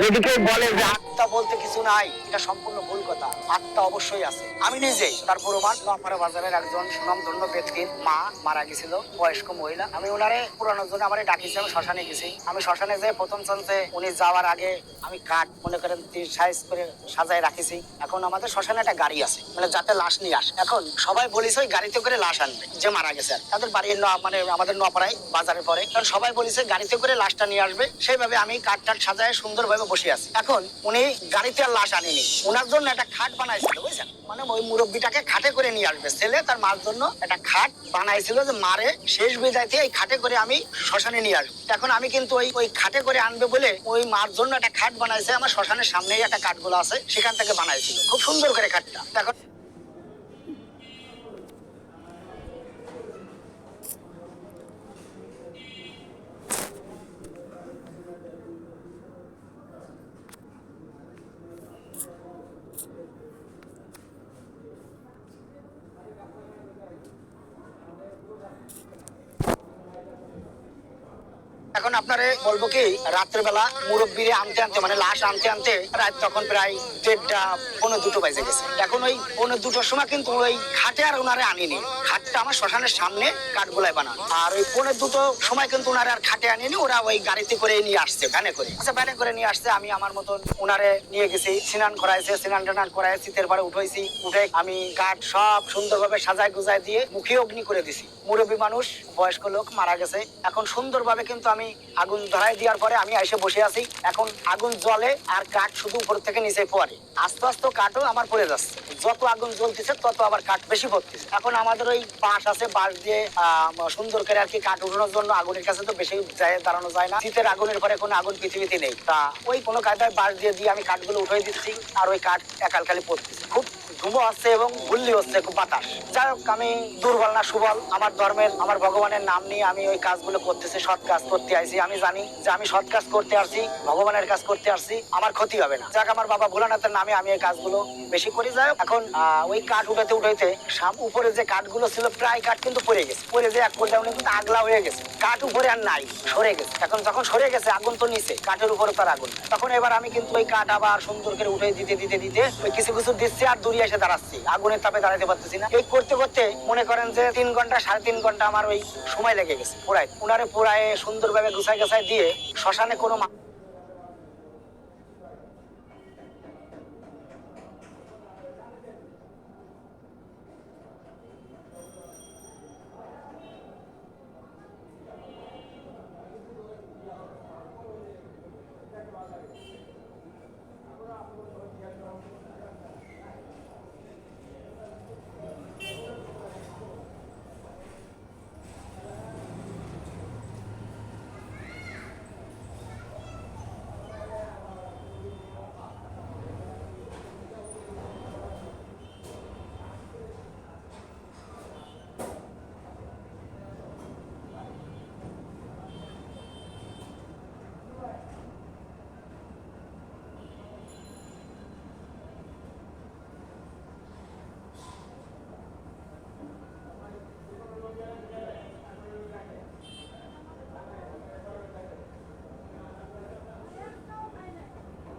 যদি কেউ বলে যে আত্মা বলতে কিছু নাই, এটা সম্পূর্ণ ভুল কথা। আত্মা অবশ্যই আছে। আমি নিজে তার প্রমাণ আমার বাজারের একজন সুনামধন্য ব্যক্তির মা মারা গেছিল, বয়স্ক মহিলা। আমি ওনারে পুরানোর জন্য আমার ডাকিছি, আমি শ্মশানে গেছি। আমি শ্মশানে যে প্রথম চান্সে উনি যাওয়ার আগে আমি কাঠ, মনে করেন সাইজ করে সাজায় রাখিছি। এখন আমাদের শ্মশানে একটা গাড়ি আছে মানে যাতে লাশ নিয়ে আসে। এখন সবাই বলিস ওই গাড়িতে করে লাশ আনবে, যে মারা গেছে। তাদের বাড়ির মানে আমাদের নপাড়ায়, বাজারের পরে। কারণ সবাই বলিছে গাড়িতে করে লাশটা নিয়ে আসবে। সেইভাবে আমি কাঠ টাট সাজায় সুন্দরভাবে বসে আছি। এখন উনি গাড়িতে আর লাশ আনেনি। ওনার জন্য একটা খাট বানাইছিল, বুঝছেন? মানে ওই মুরব্বীটাকে খাটে করে নিয়ে আসবে। ছেলে তার মার জন্য একটা খাট বানাইছিল যে মারে শেষ বিদায়তে এই খাটে করে আমি শ্মশানে নিয়ে আসব। এখন আমি কিন্তু ওই ওই খাটে করে আনবে বলে ওই মার জন্য একটা খাট বানাইছে, আমার শ্মশানের সামনেই একটা কাঠগুলো আছে, সেখান থেকে বানাইছিল। খুব সুন্দর করে কাঠটা। এখন এখন আপনারে বলব কি, রাত্রেবেলা মুরব্বীরে আনতে আনতে মানে লাশ আনতে আনতে, রাত তখন প্রায় দেড়টা পনেরো দুটো বাজে গেছে। এখন ওই পনেরো দুটোর সময় কিন্তু ওই খাটে আর ওনারে আনিনি। খাটটা আমার শ্মশানের সামনে কাঠগোলায় বানানো। আর ওই পনেরো দুটো সময় কিন্তু ওনারে আর খাটে আনিনি, ওরা ওই গাড়িতে করে নিয়ে আসছে, ভ্যানে করে। আচ্ছা ভ্যানে করে নিয়ে আসছে, আমি আমার মতন ওনারে নিয়ে গেছি, স্নান করাইছে, স্নান টান করাই শীতের পরে উঠাইছি উঠে আমি কাঠ সব সুন্দরভাবে সাজায় গুজায় দিয়ে মুখে অগ্নি করে দিছি। মুরব্বী মানুষ, বয়স্ক লোক মারা গেছে। এখন সুন্দরভাবে কিন্তু আমি আগুন ধরাই দেওয়ার পরে আমি এসে বসে আছি। এখন আগুন জ্বলে আর কাঠ শুধু উপর থেকে নিচে পড়ে আস্তে আস্তে কাঠও আমার পড়ে যাচ্ছে। যত আগুন জ্বলতেছে তত আবার কাঠ বেশি পড়তেছে। এখন আমাদের ওই বাঁশ আছে বাঁশ দিয়ে সুন্দর করে আর কি কাঠ উঠানোর জন্য আগুনের কাছে তো বেশি দাঁড়ানো যায় না। শীতের আগুনের পরে কোনো আগুন পৃথিবীতে নেই। তা ওই কোনো কায়দায় বাঁশ দিয়ে দিয়ে আমি কাঠগুলো উঠাই দিচ্ছি আর ওই কাঠ একালকালি পড়তেছে। খুব ধুমো হচ্ছে এবং গুল্লি হচ্ছে খুব বাতাস। যাই হোক আমি দুর্বল না সুবল। আমার ধর্মের আমার ভগবানের নাম নিয়ে আমি ওই কাজগুলো করতেছি সৎ কাজ করতে আইছি। আমি জানি যে আমি সৎ কাজ করতে আসছি ভগবানের কাজ করতে আসছি আমার ক্ষতি হবে না। যাক আমার বাবা ভোলানাথের নামে আমি এই কাজগুলো বেশি করি। যাই হোক, এখন ওই কাঠ উঠাতে উঠাইতে সাম উপরে যে কাঠগুলো ছিল, প্রায় কাঠ কিন্তু পড়ে গেছে। পড়ে যে এক পর্যায়ে কিন্তু আগলা হয়ে গেছে। কাঠ উপরে আর নাই, সরে গেছে। এখন যখন সরে গেছে, আগুন তো নিচে কাঠের উপরে তার আগুন তখন এবার আমি কিন্তু ওই কাঠ আবার সুন্দর করে উঠে দিতে দিতে দিতে ওই কিছু কিছু দিচ্ছি আর দূরে এসে দাঁড়াচ্ছি। আগুনের তাপে দাঁড়াতে পারতেছি না। এই করতে করতে মনে করেন যে তিন ঘণ্টা, সাড়ে তিন ঘণ্টা আমার ওই সময় লেগে গেছে। পুরাই উনারে পুরায় সুন্দরভাবে গুছাই গাছাই দিয়ে শ্মশানে কোনো